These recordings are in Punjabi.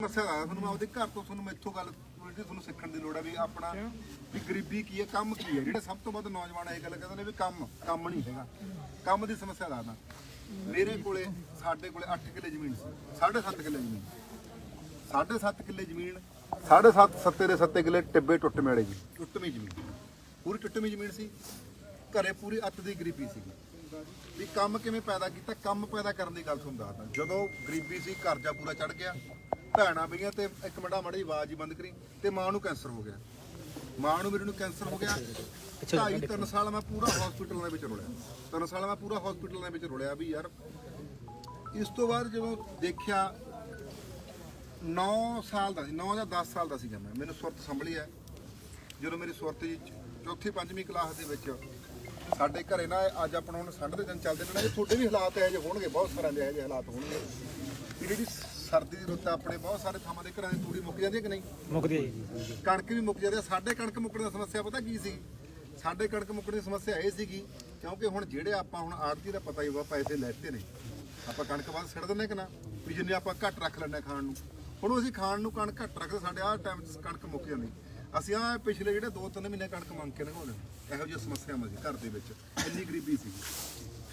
ਸਮੱਸਿਆ ਦਾ ਤੁਹਾਨੂੰ ਆਪਦੇ ਘਰ ਤੋਂ ਤੁਹਾਨੂੰ ਮੈਥੋਂ ਗੱਲ ਜਿਹੜੀ ਤੁਹਾਨੂੰ ਸਿੱਖਣ ਦੀ ਲੋੜ ਹੈ ਵੀ ਆਪਣਾ ਵੀ ਗਰੀਬੀ ਕੀ ਹੈ ਕੰਮ ਕੀ ਹੈ? ਜਿਹੜੇ ਸਭ ਤੋਂ ਵੱਧ ਨੌਜਵਾਨ ਇਹ ਗੱਲ ਕਹਿੰਦੇ ਨੇ ਵੀ ਕੰਮ ਕੰਮ ਨਹੀਂ ਹੈਗਾ। ਕੰਮ ਦੀ ਸਮੱਸਿਆ ਦੱਸਦਾ ਮੇਰੇ ਕੋਲੇ ਸਾਡੇ ਕੋਲੇ 8 ਕਿੱਲੇ ਜ਼ਮੀਨ ਸੀ। 7.5 ਕਿੱਲੇ ਜ਼ਮੀਨ। 7.5 ਕਿੱਲੇ ਜ਼ਮੀਨ 7.5 ਸੱਤੇ ਦੇ ਸੱਤੇ ਕਿੱਲੇ ਟਿੱਬੇ ਟੁੱਟ ਮੇੜੇ ਜੀ। ਟੁੱਟਵੀਂ ਜ਼ਮੀਨ। ਪੂਰੀ ਟੁੱਟਵੀਂ ਜ਼ਮੀਨ ਸੀ। ਘਰੇ ਪੂਰੀ ਅੱਤ ਦੀ ਗਰੀਬੀ ਸੀਗੀ। ਵੀ ਕੰਮ ਕਿਵੇਂ ਪੈਦਾ ਕੀਤਾ? ਕੰਮ ਪੈਦਾ ਕਰਨ ਦੀ ਗੱਲ ਤੁਹਾਨੂੰ ਦੱਸਦਾ। ਜਦੋਂ ਗਰੀਬੀ ਸੀ ਕਰਜ਼ਾ ਪੂਰਾ ਚੜ ਗਿਆ। ਭੈਣਾਂ ਪਈਆਂ ਤੇ ਇੱਕ ਮਿੰਟਾ ਮਾੜੀ ਆਵਾਜ਼ ਹੀ ਬੰਦ ਕਰੀ ਤੇ ਮਾਂ ਨੂੰ ਕੈਂਸਰ ਹੋ ਗਿਆ। ਮਾਂ ਨੂੰ ਮੇਰੇ ਨੂੰ ਕੈਂਸਰ ਹੋ ਗਿਆ। ਢਾਈ ਤਿੰਨ ਸਾਲ ਮੈਂ ਪੂਰਾ ਹਸਪੀਟਲ ਦੇ ਵਿੱਚ ਰੁਲਿਆ। ਤਿੰਨ ਸਾਲ ਮੈਂ ਪੂਰਾ ਹਸਪੀਟਲ ਦੇ ਵਿੱਚ ਰੁਲਿਆ ਵੀ ਯਾਰ। ਇਸ ਤੋਂ ਬਾਅਦ ਜਦੋਂ ਦੇਖਿਆ 9 ਸਾਲ ਦਾ ਸੀ 9 ਜਾਂ 10 ਸਾਲ ਦਾ ਸੀਗਾ ਮੈਂ। ਮੈਨੂੰ ਸੁਰਤ ਸੰਭਲੀ ਹੈ। ਜਦੋਂ ਮੇਰੀ ਸੁਰਤ ਜੀ ਚੌਥੀ ਪੰਜਵੀਂ ਕਲਾਸ ਦੇ ਵਿੱਚ ਸਾਡੇ ਘਰੇ ਨਾ ਅੱਜ ਆਪਣਾ ਹੁਣ ਠੰਡ ਦੇ ਦਿਨ ਚੱਲਦੇ ਨੇ ਨਾ ਇਹ ਤੁਹਾਡੇ ਵੀ ਹਾਲਾਤ ਇਹੋ ਜਿਹੇ ਹੋਣਗੇ ਬਹੁਤ ਸਾਰਿਆਂ ਦੇ ਇਹੋ ਜਿਹੇ ਹਾਲਾਤ ਹੋਣਗੇ। ਜਿਹੜੀ ਸਰਦੀ ਦੀ ਰੁੱਤ ਆਪਣੇ ਬਹੁਤ ਸਾਰੇ ਥਾਵਾਂ ਦੇ ਘਰਾਂ ਦੀ ਤੂੜੀ ਮੁੱਕ ਜਾਂਦੀ ਹੈ ਕਿ ਨਹੀਂ? ਮੁੱਕਦੀ ਹੈ ਜੀ। ਕਣਕ ਵੀ ਮੁੱਕ ਜਾਂਦੀ ਹੈ। ਸਾਡੇ ਕਣਕ ਮੁੱਕਣ ਦੀ ਸਮੱਸਿਆ ਪਤਾ ਕੀ ਸੀ? ਸਾਡੇ ਕਣਕ ਮੁੱਕਣ ਦੀ ਸਮੱਸਿਆ ਇਹ ਸੀਗੀ ਕਿਉਂਕਿ ਹੁਣ ਜਿਹੜੇ ਆਪਾਂ ਹੁਣ ਆੜਤੀ ਦਾ ਪਤਾ ਹੀ ਹੋਗਾ ਪੈਸੇ ਲੈਤੇ ਨੇ। ਆਪਾਂ ਕਣਕ ਬਾਅਦ ਛੱਡ ਦਿੰਦੇ ਕਿ ਨਾ? ਵੀ ਜਿੰਨੇ ਆਪਾਂ ਘੱਟ ਰੱਖ ਹਾਂ ਖਾਣ ਨੂੰ। ਹੁਣ ਅਸੀਂ ਖਾਣ ਨੂੰ ਕਣਕ ਘੱਟ ਰੱਖਦੇ ਸਾਡੇ ਆਹ ਟਾਈਮ 'ਚ ਕਣਕ ਮੁੱਕ ਜਾਂਦੀ। ਅਸੀਂ ਆ ਪਿਛਲੇ ਜਿਹੜੇ 2-3 ਮਹੀਨੇ ਕਣਕ ਮੰਗ ਕੇ ਲੰਘਾਉਂਦੇ ਇਹੋ ਜਿਹੀਆਂ ਸਮੱਸਿਆਵਾਂ ਸੀ ਘਰ ਦੇ ਵਿੱਚ। ਇੰਨੀ ਗਰੀਬੀ ਸੀ।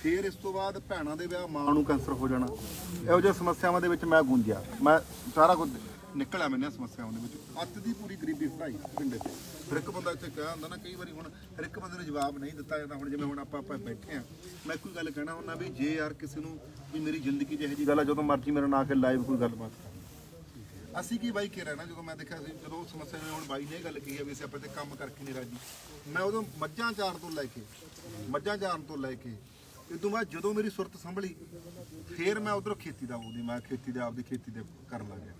ਫਿਰ ਇਸ ਤੋਂ ਬਾਅਦ ਭੈਣਾਂ ਦੇ ਵਿਆਹ ਮਾਂ ਨੂੰ ਕੈਂਸਰ ਹੋ ਜਾਣਾ। ਇਹੋ ਜਿਹੀਆਂ ਸਮੱਸਿਆਵਾਂ ਦੇ ਵਿੱਚ ਮੈਂ ਗੁੰਜਿਆ। ਮੈਂ ਸਾਰਾ ਕੁਝ ਨਿਕਲਿਆ ਮੈਨੇ ਸਮੱਸਿਆਵਾਂ ਦੇ ਵਿੱਚ। ਅੱਤ ਦੀ ਪੂਰੀ ਗਰੀਬੀ ਹਟਾਈ ਪਿੰਡੇ ਤੇ ਫਿਰ ਇੱਕ ਬੰਦਾ ਇੱਥੇ ਕਹਿ ਹੁੰਦਾ ਨਾ ਕਈ ਵਾਰੀ ਹੁਣ ਹਰ ਇੱਕ ਬੰਦੇ ਨੂੰ ਜਵਾਬ ਨਹੀਂ ਦਿੱਤਾ ਜਾਂਦਾ ਹੁਣ ਜਿਵੇਂ ਹੁਣ ਆਪਾਂ ਆਪਾਂ ਬੈਠੇ ਆ ਮੈਂ ਕੋਈ ਗੱਲ ਕਹਿਣਾ ਹੁੰਦਾ ਵੀ ਜੇ ਯਾਰ ਕਿਸੇ ਨੂੰ ਵੀ ਮੇਰੀ ਜ਼ਿੰਦਗੀ ਜਿਹੀ ਗੱਲ ਆ ਜਦੋਂ ਮਰਜ਼ੀ ਮੇਰੇ ਨਾਲ ਆ ਕੇ ਲਾਈਵ ਕੋਈ ਗੱਲਬਾਤ ਕਰ। ਅਸੀਂ ਕੀ ਬਾਈ ਕੇ ਰਹਿਣਾ ਜਦੋਂ ਮੈਂ ਦੇਖਿਆ ਸੀ ਜਦੋਂ ਸਮੱਸਿਆ ਨੇ ਹੁਣ ਬਾਈ ਨੇ ਇਹ ਗੱਲ ਕਹੀ ਆ ਵੀ ਅਸੀਂ ਆਪਾਂ ਤੇ ਕੰਮ ਕਰਕੇ ਨਹੀਂ ਰਾਜੀ। ਮੈਂ ਉਦੋਂ ਮੱਝਾਂ ਚਾਰ ਤੋਂ ਲੈ ਕੇ ਮੱਝਾਂ ਚਾਰਨ ਤੋਂ ਲੈ ਕੇ ਇਹ ਤੋਂ ਬਾਅਦ ਜਦੋਂ ਮੇਰੀ ਸੁਰਤ ਸੰਭਲੀ, ਫੇਰ ਮੈਂ ਉਧਰੋਂ ਖੇਤੀ ਦਾ ਉਹਦੀ, ਮੈਂ ਖੇਤੀ ਦੇ, ਆਪਦੀ ਖੇਤੀ ਦੇ ਕਰਨ ਲੱਗਿਆ